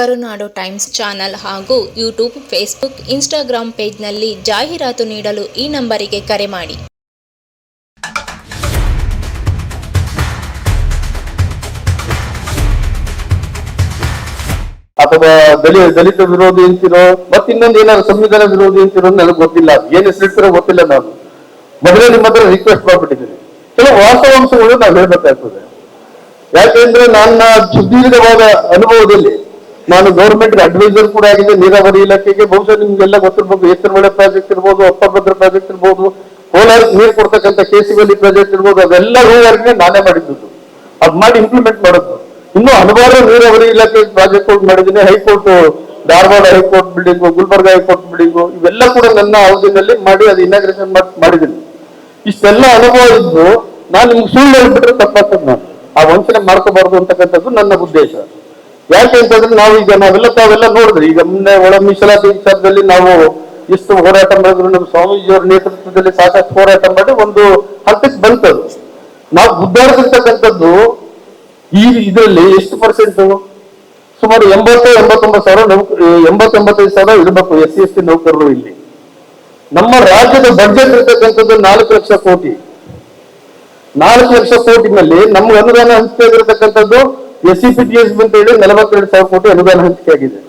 ಕರುನಾಡು times channel ಹಾಗೂ YouTube, Facebook Instagram ಪೇಜ್ನಲ್ಲಿ ಜಾಹೀರಾತು ನೀಡಲು ಈ ನಂಬರಿಗೆ ಕರೆ ಮಾಡಿ. ಅಥವಾ ದಲಿತ ದಲಿತ ವಿರೋಧಿ ಅಂತಿರೋ, ಮತ್ತೆ ಇನ್ನೊಂದು ಏನಾದ್ರು ಸಂವಿಧಾನ ವಿರೋಧಿ ಅಂತಿರೋ ನನಗೆ ಗೊತ್ತಿಲ್ಲ. ಏನ್ ಹೆಸರಿಟ್ಟಿರೋ ಗೊತ್ತಿಲ್ಲ ನಾನು. ಮೊದಲೇ ನಿಮ್ಮ ಹತ್ರ ರಿಕ್ವೆಸ್ಟ್ ಮಾಡ್ಬಿಟ್ಟಿದ್ದೀನಿ. ಕೆಲವು ವಾಸ್ತವಾಂಶಗಳು ನಾವು ಹೇಳ್ಬೇಕಾಗ್ತದೆ. ಯಾಕೆಂದ್ರೆ ನನ್ನ ಸುದೀರ್ಘವಾದ ಅನುಭವದಲ್ಲಿ ನಾನು ಗೌರ್ಮೆಂಟ್ ಅಡ್ವೈಸರ್ ಕೂಡ ಆಗಿದೆ. ನೀರಾವರಿ ಇಲಾಖೆಗೆ ಬಹುಶಃ ನಿಮ್ಗೆಲ್ಲ ಗೊತ್ತಿರ್ಬೋದು. ಎತ್ತರಮಳೆ ಪ್ರಾಜೆಕ್ಟ್ ಇರ್ಬೋದು ಅಪ್ಪಭದ್ರ ಪ್ರಾಜೆಕ್ಟ್ ಇರ್ಬೋದು, ಕೋಲಾರ ನೀರು ಕೊಡ್ತಕ್ಕಂಥ ಕೇಸಿವಲ್ಲಿ ಪ್ರಾಜೆಕ್ಟ್ ಇರ್ಬೋದು, ಅದೆಲ್ಲ ರೂವರ್ಗೆ ನಾನೇ ಮಾಡಿದ್ದು ಅದ್ ಮಾಡಿ ಇಂಪ್ಲಿಮೆಂಟ್ ಮಾಡೋದು. ಇನ್ನು ಹಲವಾರು ನೀರಾವರಿ ಇಲಾಖೆ ಪ್ರಾಜೆಕ್ಟ್ ಮಾಡಿದ್ದೀನಿ. High court, Dharwad high court building Gulbarga high court building ಇವೆಲ್ಲ ಕೂಡ ನನ್ನ ಅವಧಿನಲ್ಲಿ ಮಾಡಿ ಅದು ಇನಾಗ್ರೇಷನ್ ಮಾಡಿದ್ದೀನಿ. ಇಷ್ಟೆಲ್ಲ ಅನುಭವ ಇದ್ದು ನಾನು ನಿಮ್ಗೆ ಸುಳ್ಳು ಹೇಳ್ಬಿಟ್ರೆ ತಪ್ಪಾಗ್ತದೆ ನಾನು. ಆ ವಂಚನೆ ಮಾಡ್ಕೋಬಾರ್ದು ಅಂತಕ್ಕಂಥದ್ದು ನನ್ನ ಉದ್ದೇಶ. ಯಾಕೆ ಅಂತಂದ್ರೆ ನಾವು ಈಗ ನಾವೆಲ್ಲ ತಾವೆಲ್ಲ ನೋಡಿದ್ರೆ. ಈಗ ಮುನ್ನೆ ಒಳ ಮೀಸಲಾತಿ ವಿಚಾರದಲ್ಲಿ ನಾವು ಎಷ್ಟು ಹೋರಾಟ ಮಾಡಿದ್ರು ನಮ್ಮ ಸ್ವಾಮೀಜಿಯವರ ನೇತೃತ್ವದಲ್ಲಿ ಸಾಕಷ್ಟು ಹೋರಾಟ ಮಾಡಿ ಒಂದು ಹಂತಕ್ಕೆ ಬಂತದು. ನಾವು ಗುದ್ದಾಡ್ತಿರ್ತಕ್ಕಂಥದ್ದು ಈ ಇದರಲ್ಲಿ ಎಷ್ಟು ಪರ್ಸೆಂಟ್ ಸುಮಾರು ಎಂಬತ್ತು, ಎಂಬತ್ತೊಂಬತ್ತು ಸಾವಿರ ನೌಕರಿ ಎಂಬತ್ತೊಂಬತ್ತೈದು ಸಾವಿರ ಇರಬೇಕು ಎಸ್ ಸಿ, ಎಸ್ ಟಿ ನೌಕರರು ಇಲ್ಲಿ. ನಮ್ಮ ರಾಜ್ಯದ ಬಜೆಟ್ ಇರ್ತಕ್ಕಂಥದ್ದು ನಾಲ್ಕು ಲಕ್ಷ ಕೋಟಿ. ನಾಲ್ಕು ಲಕ್ಷ ಕೋಟಿನಲ್ಲಿ ನಮ್ಗೆ ಅನುದಾನ ಹಂಚಿಕೆ ಆಗಿರತಕ್ಕಂಥದ್ದು S C P T S ಅಂತ ಹೇಳಿ ನಲವತ್ತೆರಡು ಸಾವಿರ ಕೋಟಿ ಅನುದಾನ ಹಂಚಿಕೆ ಆಗಿದೆ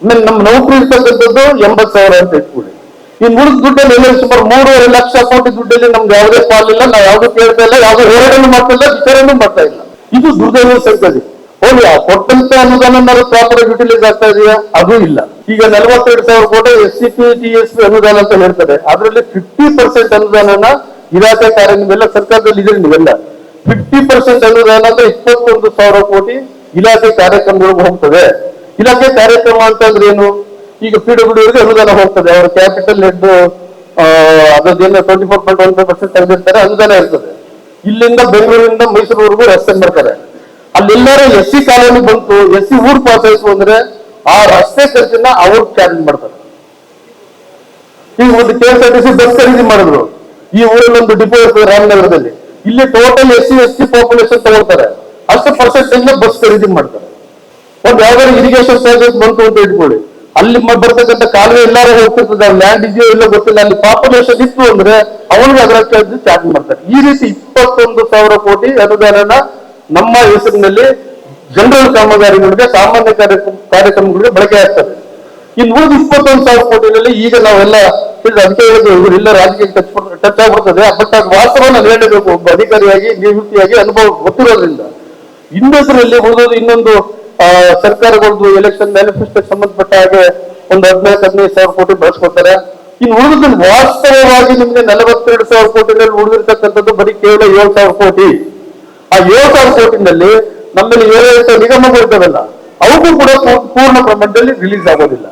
ಆಮೇಲೆ ನಮ್ಮ ನೌಕರಿ ಇರ್ತಕ್ಕಂಥದ್ದು ಎಂಬತ್ ಸಾವಿರ ಅಂತ ಇಟ್ಕೊಳ್ಳಿ ಈ ಮುಳುಗ್ ದುಡ್ಡಲ್ಲಿ ಎಲ್ಲ ಸುಮಾರು ಮೂರುವರೆ ಲಕ್ಷ ಕೋಟಿ ದುಡ್ಡಲ್ಲಿ ನಮ್ಗೆ ಯಾವುದೇ ಪಾಲಿಲ್ಲ, ನಾವು ಯಾವ್ದು ಕೇಳ್ತಾ ಇಲ್ಲ, ಯಾವ್ದು ಹೋರಾಟನೂ ಮಾಡ್ತಾ ಇಲ್ಲ, ವಿಚಾರನೂ ಮಾಡ್ತಾ ಇಲ್ಲ. ಇದು ದುರ್ದೈವ ಸಂಗತಿ. ಹೋಗಿ ಆ ಕೊಟ್ಟಂತ ಅನುದಾನ ಪ್ರಾಪರ್ ಯುಟಿಲೈಸ್ ಆಗ್ತಾ ಇದೆಯಾ? ಅದು ಇಲ್ಲ. ಈಗ ನಲವತ್ತೆರಡು ಸಾವಿರ ಕೋಟಿ S C P G S ಅನುದಾನ ಅಂತ ಹೇಳ್ತಾರೆ. ಅದರಲ್ಲಿ ಫಿಫ್ಟಿ ಪರ್ಸೆಂಟ್ ಅನುದಾನನ ಇಲಾಖೆ ಕಾರ್ಯ ನೀವೆಲ್ಲ ಸರ್ಕಾರದಲ್ಲಿ ಇದ್ರೆ ನೀವೆಲ್ಲ ಫಿಫ್ಟಿ ಪರ್ಸೆಂಟ್ ಅಂದ್ರೆ ಇಪ್ಪತ್ತೊಂದು ಸಾವಿರ ಕೋಟಿ ಇಲಾಖೆ ಕಾರ್ಯಕ್ರಮಗಳು ಹೋಗ್ತದೆ ಇಲಾಖೆ ಕಾರ್ಯಕ್ರಮ ಅಂತಂದ್ರೆ ಏನು? ಈಗ ಪಿ ಡಬ್ಲ್ಯೂ ಅನುದಾನ ಹೋಗ್ತದೆ. ಅವರ capital head ಅದರದ್ದೇನು twenty four point one percent ತೆಗೆದಿರ್ತಾರೆ, ಅನುದಾನ ಇರ್ತದೆ. ಇಲ್ಲಿಂದ ಬೆಂಗಳೂರಿಂದ ಮೈಸೂರುವರೆಗೂ ರಸ್ತೆ ಮಾಡ್ತಾರೆ. ಅಲ್ಲೆಲ್ಲರೂ ಎಸ್ ಸಿ ಕಾಲೋನಿ ಬಂತು ಎಸ್ ಸಿ ಊರ್ ಆಯ್ತು ಅಂದ್ರೆ ಆ ರಸ್ತೆ ಖರ್ಚಿನ ಅವ್ರು ಚಾರ್ಜ್ ಮಾಡ್ತಾರೆ. ಈಗ ಒಂದು K S R T C bus ಖರೀದಿ ಮಾಡಿದ್ರು. ಈ ಊರಲ್ಲಿ ಒಂದು ಡಿಪೋ ಇರ್ತದೆ ರಾಮನಗರದಲ್ಲಿ. ಇಲ್ಲಿ total S C S T population ತಗೊಳ್ತಾರೆ. ಅಷ್ಟು ಪರ್ಸೆಂಟೇಜ್ ಬಸ್ ಖರೀದಿ ಮಾಡ್ತಾರೆ. ಒಂದು ಯಾವ್ದಾದ್ರು ಇರಿಗೇಷನ್ ಸರ್ವಿಸ್ ಬಂತು ಅಂತ ಇಟ್ಕೊಳ್ಳಿ. ಅಲ್ಲಿ ಬರ್ತಕ್ಕಂಥ ಕಾಲುವೆ ಎಲ್ಲಾರು ಹೋಗ್ತಿರ್ತದೆ ಲ್ಯಾಂಡ್ ಇದೆಯೋ ಇಲ್ಲ ಗೊತ್ತಿಲ್ಲ, ಅಲ್ಲಿ ಪಾಪ್ಯುಲೇಷನ್ ಇತ್ತು ಅಂದ್ರೆ ಅವನಿಗೆ ಅದರ ಚಾರ್ಜ್ ಮಾಡ್ತಾರೆ. ಈ ರೀತಿ ಇಪ್ಪತ್ತೊಂದು ಸಾವಿರ ಕೋಟಿ ಅನುದಾನನ ನಮ್ಮ ಹೆಸರಿನಲ್ಲಿ ಜನರಲ್ ಕಾಮಗಾರಿಗಳಿಗೆ, ಸಾಮಾನ್ಯ ಕಾರ್ಯಕ್ರಮ, ಕಾರ್ಯಕ್ರಮಗಳಿಗೆ ಬಳಕೆ ಆಗ್ತದೆ. ಇನ್ನು ಉಳಿದ ಇಪ್ಪತ್ತೊಂದು ಸಾವಿರ ಕೋಟಿನಲ್ಲಿ ಈಗ ನಾವೆಲ್ಲ ಅದಕ್ಕೆ ಹೇಳಿದ್ರು ರಾಜಕೀಯ ಟಚ್ ಟಚ್ ಆಗ್ಬಿಡ್ತದೆ ಬಟ್ ಅದು ವಾಸ್ತವನ ಹೇಳಬೇಕು ಒಬ್ಬ ಅಧಿಕಾರಿಯಾಗಿ ನಿವೃತ್ತಿಯಾಗಿ ಅನುಭವ ಗೊತ್ತಿರೋದ್ರಿಂದ. ಇನ್ನೊಂದರಲ್ಲಿ ಉಳಿದೋದು ಇನ್ನೊಂದು ಸರ್ಕಾರಗಳದ್ದು ಎಲೆಕ್ಷನ್ ಮ್ಯಾನಿಫೆಸ್ಟೋಗೆ ಸಂಬಂಧಪಟ್ಟ ಹಾಗೆ ಒಂದು ಹದಿನಾಲ್ಕು, ಹದಿನೈದು ಸಾವಿರ ಕೋಟಿ ಬಳಸ್ಕೊತಾರೆ ಇನ್ನು ಉಳಿದ ವಾಸ್ತವವಾಗಿ ನಿಮ್ಗೆ ನಲವತ್ತೆರಡು ಸಾವಿರ ಕೋಟಿನಲ್ಲಿ ಉಳಿದಿರ್ತಕ್ಕಂಥದ್ದು ಬರೀ ಕೇವಲ ಏಳು ಸಾವಿರ ಕೋಟಿ. ಆ ಏಳು ಸಾವಿರ ಕೋಟಿನಲ್ಲಿ ನಮ್ಮಲ್ಲಿ ಏಳು ನಿಗಮಗಳು ಇದ್ದಾವಲ್ಲ ಅವಕ್ಕೂ ಕೂಡ ಪೂರ್ಣ ಪ್ರಮಾಣದಲ್ಲಿ ರಿಲೀಸ್ ಆಗೋದಿಲ್ಲ.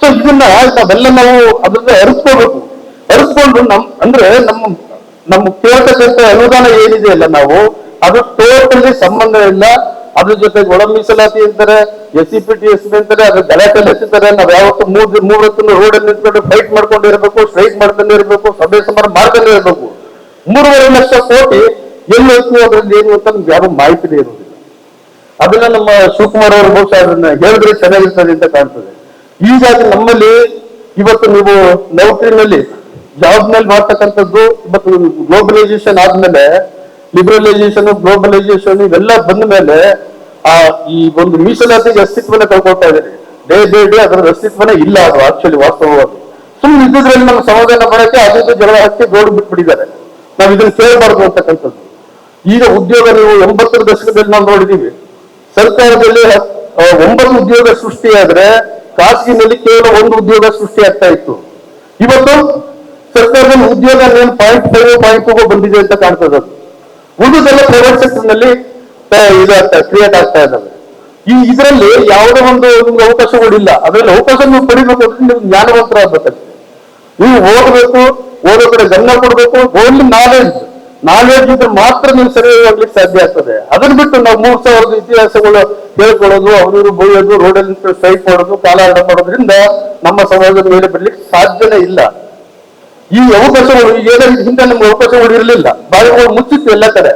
ಸೊ ಇದನ್ನ ನಾವೆಲ್ಲ ನಾವು ಅದನ್ನ ಅರಿಸ್ಕೋಬೇಕು ಅರಿಸ್ಕೊಂಡು ನಮ್, ಅಂದ್ರೆ ನಮ್ಮ ನಮ್ಮ ಕೇಳ್ತಕ್ಕಂಥ ಅನುದಾನ ಏನಿದೆ ಅಲ್ಲ ನಾವು, ಅದು ಟೋಟಲಿ ಸಂಬಂಧ ಇಲ್ಲ. ಅದ್ರ ಜೊತೆಗೆ ಒಳ ಮೀಸಲಾತಿ ಅಂತಾರೆ, S C P T S ಅಂತಾರೆ ಅದ್ರ ಗಲಾಟೆ ಎತ್ತಿದ್ದಾರೆ ನಾವ್ ಯಾವತ್ತು ಮೂರ್ ಹೊತ್ತು ರೋಡ್ ಅಲ್ಲಿ ನಿಂತ್ಕೊಂಡು ಫೈಟ್ ಮಾಡ್ಕೊಂಡು ಇರಬೇಕು ಸ್ಟ್ರೈಕ್ ಮಾಡ್ತಾನೆ ಇರಬೇಕು, ಸಭೆ ಸಮಾರಂಭ ಮಾಡ್ತಾನೆ ಇರಬೇಕು. ಮೂರುವರೆ ಲಕ್ಷ ಕೋಟಿ ಎಲ್ಲಿ ಹೋಯ್ತು ಅದ್ರಲ್ಲಿ ಏನು ಅಂತ ನಮ್ಗೆ ಯಾರು ಮಾಹಿತಿ ಇರುವುದಿಲ್ಲ ಅದನ್ನ ನಮ್ಮ ಶಿವಕುಮಾರ್ ಅವರು ಬಹುಶಃ ಅದನ್ನ ಹೇಳಿದ್ರೆ ಚೆನ್ನಾಗಿರ್ತದೆ ಅಂತ ಕಾಣ್ತದೆ. ಈಗಾಗಿ ನಮ್ಮಲ್ಲಿ ಇವತ್ತು ನೀವು ನೌಕರಿನಲ್ಲಿ ಜಾಬ್ ಮೇಲೆ ಮಾಡ್ತಕ್ಕಂಥದ್ದು ಮತ್ತು ಗ್ಲೋಬಲೈಸೇಷನ್ ಆದ್ಮೇಲೆ ಲಿಬರಲೈಸೇಷನ್ ಗ್ಲೋಬಲೈಸೇಷನ್ ಇವೆಲ್ಲ ಬಂದ ಮೇಲೆ, ಆ ಈ ಒಂದು ಮೀಸಲಾತಿಗೆ ಅಸ್ತಿತ್ವನೇ ಕಳ್ಕೊಳ್ತಾ ಇದ್ದಾರೆ. ಡೇ ಡೇ ಡೇ ಅದರ ಅಸ್ತಿತ್ವನೇ ಇಲ್ಲ ಅದು ಆಕ್ಚುಲಿ ವಾಸ್ತವವಾಗಿ. ಸುಮ್ಮನೆ ಇದ್ದಿದ್ರಲ್ಲಿ ನಮ್ಮ ಸಮಾಧಾನ ಮಾಡಕ್ಕೆ ಅದೇ ಇದು ಜಗಳ ಹಚ್ಚಿ ಗೋಡು ಬಿಟ್ಬಿಟ್ಟಿದ್ದಾರೆ. ನಾವು ಇದನ್ನ ಕೇಳಬಾರ್ದು ಅಂತಕ್ಕಂಥದ್ದು. ಈಗ ಉದ್ಯೋಗ ನೀವು ಎಂಬತ್ತರ ದಶಕದಲ್ಲಿ ನಾವು ನೋಡಿದೀವಿ. ಸರ್ಕಾರದಲ್ಲಿ ಒಂಬತ್ತು ಉದ್ಯೋಗ ಸೃಷ್ಟಿಯಾದ್ರೆ ಖಾಸಗಿನಲ್ಲಿ ಕೇವಲ ಒಂದು ಉದ್ಯೋಗ ಸೃಷ್ಟಿ ಆಗ್ತಾ ಇತ್ತು. ಇವತ್ತು ಸರ್ಕಾರದಲ್ಲಿ ಉದ್ಯೋಗ ಏನು ಪಾಯಿಂಟ್ ಫೈವ್ ಪಾಯಿಂಟ್ ಟೂ ಬಂದಿದೆ ಅಂತ ಕಾಣ್ತದೆ ಅದು. ಉಳಿದೆಲ್ಲ ಪ್ರೈವೇಟ್ ಸೆಕ್ಟರ್ ಇದಾಗ್ತಾ ಕ್ರಿಯೇಟ್ ಆಗ್ತಾ ಇದ್ದಾವೆ. ಈ ಇದರಲ್ಲಿ ಯಾವುದೇ ಒಂದು ನಿಮ್ಗೆ ಅವಕಾಶಗಳಿಲ್ಲ ಅದರಲ್ಲಿ ಅವಕಾಶ ನೀವು ಪಡಿಬೇಕು ಅಂದ್ರೆ ನೀವು ಆಗ್ಬೇಕಂತ. ನೀವು ಓದಬೇಕು ಓದೋ ಕಡೆ ಗಮನ ಕೊಡಬೇಕು, ಓನ್ಲಿ ನಾಲೆಜ್ ನಾಲೆಜ್ ಇದ್ರೆ ಮಾತ್ರ ನೀವು ಸರಿಯಾಗಿ ಹೋಗ್ಲಿಕ್ಕೆ ಸಾಧ್ಯ ಆಗ್ತದೆ. ಅದನ್ನ ಬಿಟ್ಟು ನಾವು ಮೂರ್ ಸಾವಿರದ ಇತಿಹಾಸಗಳು ಹೇಳ್ಕೊಳ್ಳೋದು ಅವರು ಬೈಯೋದು ರೋಡಲ್ಲಿ ಸ್ಟ್ರೈಕ್ ಮಾಡೋದು ಕಾಲಾಟ ಮಾಡೋದ್ರಿಂದ ನಮ್ಮ ಸಮಾಜದ ಮೇಲೆ ಬರ್ಲಿಕ್ಕೆ ಸಾಧ್ಯನೇ ಇಲ್ಲ. ಈ ಅವಕಾಶಗಳು ಏನೋ ಹಿಂದೆ ನಮ್ಗೆ ಅವಕಾಶಗಳು ಇರಲಿಲ್ಲ ಬಾಯಿಗಳು ಮುಚ್ಚಿತ್ತು ಎಲ್ಲ ಕಡೆ.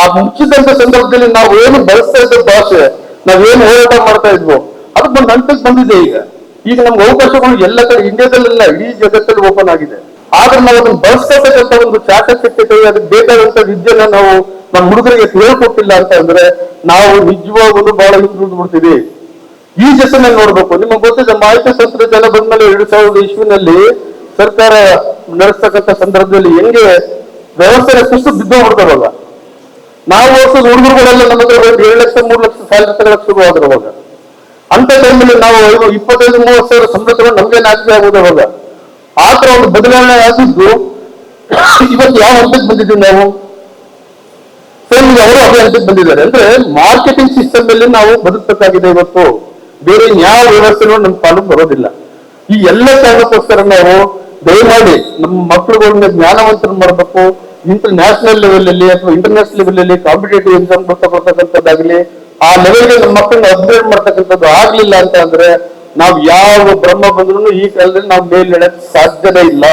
ಆ ಮುಚ್ಚಿದಂತ ಸಂದರ್ಭದಲ್ಲಿ ನಾವು ಏನು ಬಳಸ್ತಾ ಇದ್ದ ಭಾಷೆ ನಾವೇನು ಹೋರಾಟ ಮಾಡ್ತಾ ಇದ್ವು, ಅದು ಬಂದು ಹಂತಕ್ಕೆ ಬಂದಿದೆ ಈಗ. ಈಗ ನಮ್ಗೆ ಅವಕಾಶಗಳು ಎಲ್ಲ ಕಡೆ ಇಂಡಿಯಾದಲ್ಲೆಲ್ಲ ಇಡೀ ಜಗತ್ತಲ್ಲಿ ಓಪನ್ ಆಗಿದೆ. ಆದ್ರೆ ನಾವು ಅದನ್ನ ಬಳಸ್ತಕ್ಕಂಥ ಒಂದು ಚಾಕಚಕ್ಯತೆ ಅದಕ್ಕೆ ಬೇಕಾದಂತ ವಿದ್ಯೆನ ನಾವು ನಮ್ಮ ಹುಡುಗರಿಗೆ ಹೇಳ್ಕೊಟ್ಟಿಲ್ಲ ಅಂತ ಅಂದ್ರೆ ನಾವು ನಿಜವಾಗಲೂ ಬಹಳ ಹಿಂದುಳಿದು ಬಿಡ್ತೀವಿ. ಈ ಜಸನ್ನ ನೋಡ್ಬೇಕು. ನಿಮಗೆ ಗೊತ್ತಿದೆ, ಮಾಹಿತಿ ತಂತ್ರಜ್ಞಾನ ಬಂದ್ಮೇಲೆ ಎರಡ್ ಸಾವಿರದ ಇಸ್ವಿನಲ್ಲಿ ಸರ್ಕಾರ ನಡೆಸ್ತಕ್ಕಂಥ ಸಂದರ್ಭದಲ್ಲಿ ಹೆಂಗೆ ವ್ಯವಸ್ಥೆ ಸುಸ್ತು ಬಿದ್ದೋಗ್ಬಿಡ್ತಾವಲ್ಲ ನಾವು ಓದಿಸೋದು ಹುಡುಗರುಗಳೆಲ್ಲ ನಮ್ಮ ಹತ್ರ ಏಳು ಲಕ್ಷ, ಮೂರು ಲಕ್ಷ ತಗೊಳಕ್ ಶುರು ಆದ್ರು ಅವಾಗ ಅಂತ ಟೈಮಲ್ಲಿ ನಾವು ಇಪ್ಪತ್ತೈದು, ಮೂವತ್ತು ಸಾವಿರ ಸಂಬಳ ನಮ್ಗೆ ನಾಚಿಕೆ ಆಗೋದು ಅವಾಗ ಆ ಥರ ಒಂದು ಬದಲಾವಣೆ ಆಗಿದ್ದು ಇವತ್ತು ಯಾವ ಹಂತಕ್ಕೆ ಬಂದಿದ್ದೀವಿ ನಾವು? ಸೇಮ್ ಅವರು ಅದೇ ಹಂತಕ್ಕೆ ಬಂದಿದ್ದಾರೆ. ಅಂದ್ರೆ ಮಾರ್ಕೆಟಿಂಗ್ ಸಿಸ್ಟಮ್ ಅಲ್ಲಿ ನಾವು ಬದುಕಬೇಕಾಗಿದೆ ಇವತ್ತು. ಬೇರೆ ಯಾವ ವ್ಯವಸ್ಥೆನೂ ನಮ್ಮ ಪಾಲು ಬರೋದಿಲ್ಲ. ಈ ಎಲ್ಲ ಕಾರಣಕ್ಕೋಸ್ಕರ ನಾವು ದಯಮಾಡಿ ನಮ್ಮ ಮಕ್ಕಳುಗಳನ್ನ ಜ್ಞಾನವಂತರು ಮಾಡಬೇಕು. ಇಂಟರ್ ನ್ಯಾಷನಲ್ ಲೆವೆಲ್ ಅಲ್ಲಿ ಅಥವಾ ಇಂಟರ್ನ್ಯಾಷನಲ್ ಲೆವೆಲ್ ಅಲ್ಲಿ ಕಾಂಪಿಟೇಟಿವ್ ಎಕ್ಸಾಮ್ ಬರ್ತಕ್ಕಂಥದ್ದಾಗಲಿ ಆ ಲೆವೆಲ್ಗೆ ನಮ್ಮ ಮಕ್ಕಳನ್ನ ಅಪ್ಗ್ರೇಡ್ ಮಾಡ್ತಕ್ಕಂಥದ್ದು ಆಗ್ಲಿಲ್ಲ ಅಂತ ಅಂದ್ರೆ, ನಾವು ಯಾವ ಬ್ರಹ್ಮ ಬಂದ್ರು ಈ ಕಾಲದಲ್ಲಿ ನಾವು ಮೇಲ್ ಸಾಧ್ಯನೇ ಇಲ್ಲ.